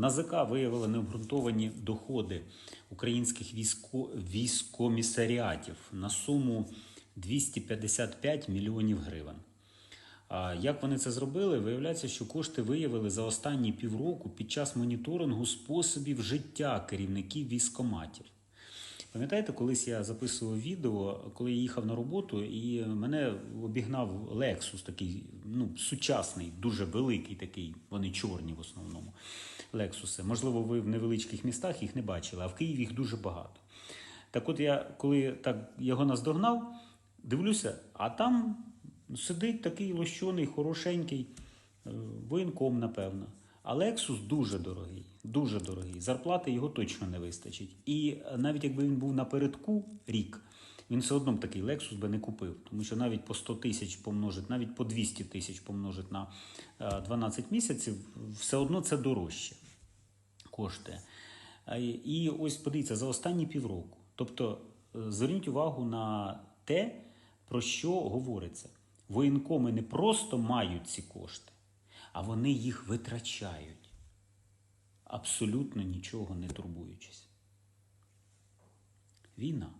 НАЗК виявила необґрунтовані доходи українських військо... військомісаріатів на суму 255 мільйонів гривень. Як вони це зробили? Виявляється, що кошти виявили за останні півроку під час моніторингу способів життя керівників військоматів. Пам'ятаєте, колись я записував відео, коли я їхав на роботу, і мене обігнав Lexus, такий ну, сучасний, дуже великий такий, вони чорні в основному. Лексуси. Можливо, ви в невеличких містах їх не бачили, а в Києві їх дуже багато. Так от я, коли так його наздогнав, дивлюся, а там сидить такий лощений, хорошенький е, воєнком, напевно. А Lexus дуже дорогий, дуже дорогий. Зарплати його точно не вистачить. І навіть якби він був напередку рік, він все одно б такий Lexus би не купив. Тому що навіть по 100 тисяч помножить, навіть по 200 тисяч помножить на е, 12 місяців, все одно це дорожче коштує. І і ось подивіться, за останні півроку. Тобто, е, зверніть увагу на те, про що говориться. Воєнкоми не просто мають ці кошти, а вони їх витрачають, абсолютно нічого не турбуючись. Війна.